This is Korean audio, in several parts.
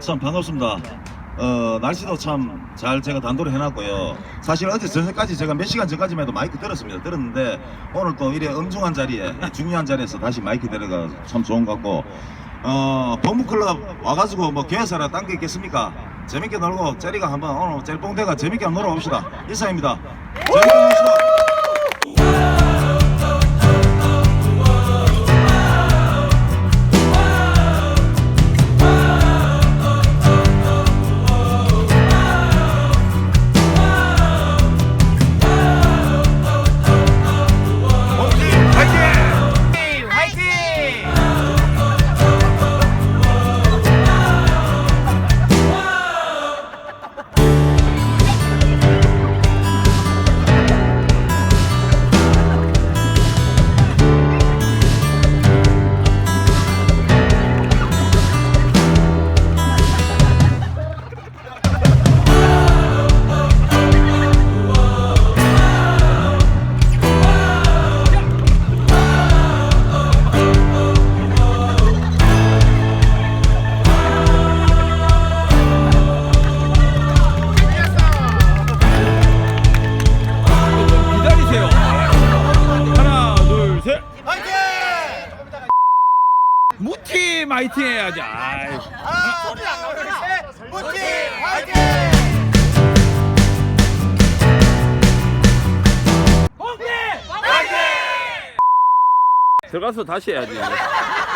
참 반갑습니다. 어, 날씨도 참 잘 제가 단도를 해놨고요. 사실 어제 저녁까지 제가 몇 시간 전까지만 해도 마이크 들었습니다. 들었는데 오늘 또 이래 엄중한 자리에, 중요한 자리에서 다시 마이크 들어가 참 좋은 것 같고, 어, 범부클럽 와가지고 뭐 개회사라 딴 게 있겠습니까? 재밌게 놀고, 제리가 한번 오늘 젤뽕대가 재밌게 한번 놀아봅시다. 이상입니다. 재밌게 놀시다. 화이팅! 무팀 화이팅 해야지. 아이. 하나, 둘, 셋! 무팀 화이팅! 들어가서 다시 해야지.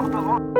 alta, alta.